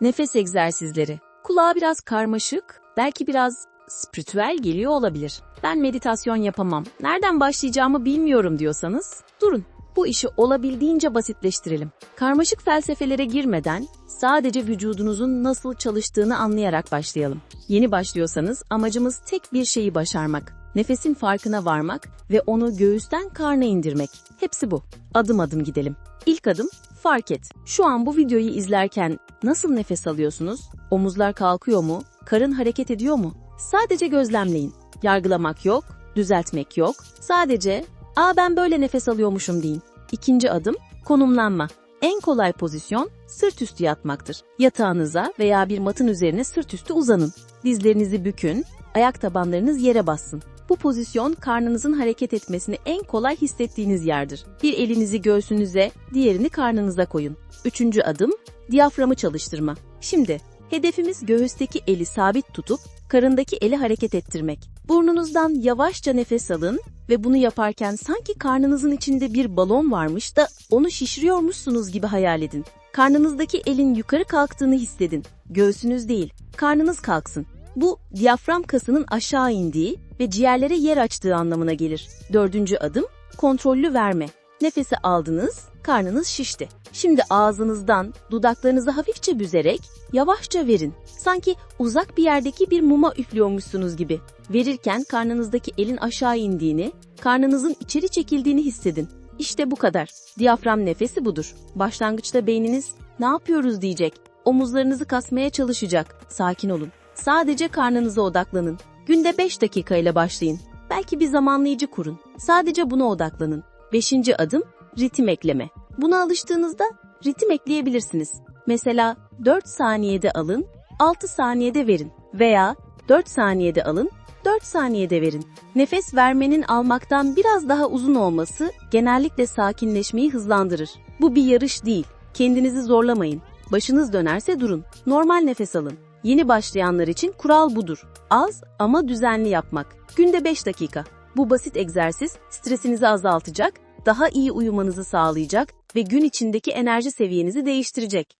Nefes egzersizleri. Kulağa biraz karmaşık, belki biraz spiritüel geliyor olabilir. Ben meditasyon yapamam, nereden başlayacağımı bilmiyorum diyorsanız, durun. Bu işi olabildiğince basitleştirelim. Karmaşık felsefelere girmeden sadece vücudunuzun nasıl çalıştığını anlayarak başlayalım. Yeni başlıyorsanız amacımız tek bir şeyi başarmak. Nefesin farkına varmak ve onu göğüsten karna indirmek. Hepsi bu. Adım adım gidelim. İlk adım fark et. Şu an bu videoyu izlerken nasıl nefes alıyorsunuz? Omuzlar kalkıyor mu? Karın hareket ediyor mu? Sadece gözlemleyin. Yargılamak yok, düzeltmek yok. Sadece "Aa ben böyle nefes alıyormuşum." deyin. İkinci adım konumlanma. En kolay pozisyon sırt üstü yatmaktır. Yatağınıza veya bir matın üzerine sırt üstü uzanın. Dizlerinizi bükün, ayak tabanlarınız yere bassın. Bu pozisyon karnınızın hareket etmesini en kolay hissettiğiniz yerdir. Bir elinizi göğsünüze, diğerini karnınıza koyun. Üçüncü adım, diyaframı çalıştırma. Şimdi, hedefimiz göğüsteki eli sabit tutup, karındaki eli hareket ettirmek. Burnunuzdan yavaşça nefes alın ve bunu yaparken sanki karnınızın içinde bir balon varmış da onu şişiriyormuşsunuz gibi hayal edin. Karnınızdaki elin yukarı kalktığını hissedin. Göğsünüz değil, karnınız kalksın. Bu diyafram kasının aşağı indiği ve ciğerlere yer açtığı anlamına gelir. Dördüncü adım kontrollü verme. Nefesi aldınız, karnınız şişti. Şimdi ağzınızdan dudaklarınızı hafifçe büzerek yavaşça verin. Sanki uzak bir yerdeki bir muma üflüyormuşsunuz gibi. Verirken karnınızdaki elin aşağı indiğini, karnınızın içeri çekildiğini hissedin. İşte bu kadar. Diyafram nefesi budur. Başlangıçta beyniniz ne yapıyoruz diyecek. Omuzlarınızı kasmaya çalışacak. Sakin olun. Sadece karnınıza odaklanın. Günde 5 dakika ile başlayın. Belki bir zamanlayıcı kurun. Sadece buna odaklanın. Beşinci adım ritim ekleme. Buna alıştığınızda ritim ekleyebilirsiniz. Mesela 4 saniyede alın, 6 saniyede verin veya 4 saniyede alın, 4 saniyede verin. Nefes vermenin almaktan biraz daha uzun olması genellikle sakinleşmeyi hızlandırır. Bu bir yarış değil. Kendinizi zorlamayın. Başınız dönerse durun. Normal nefes alın. Yeni başlayanlar için kural budur. Az ama düzenli yapmak. Günde 5 dakika. Bu basit egzersiz stresinizi azaltacak, daha iyi uyumanızı sağlayacak ve gün içindeki enerji seviyenizi değiştirecek.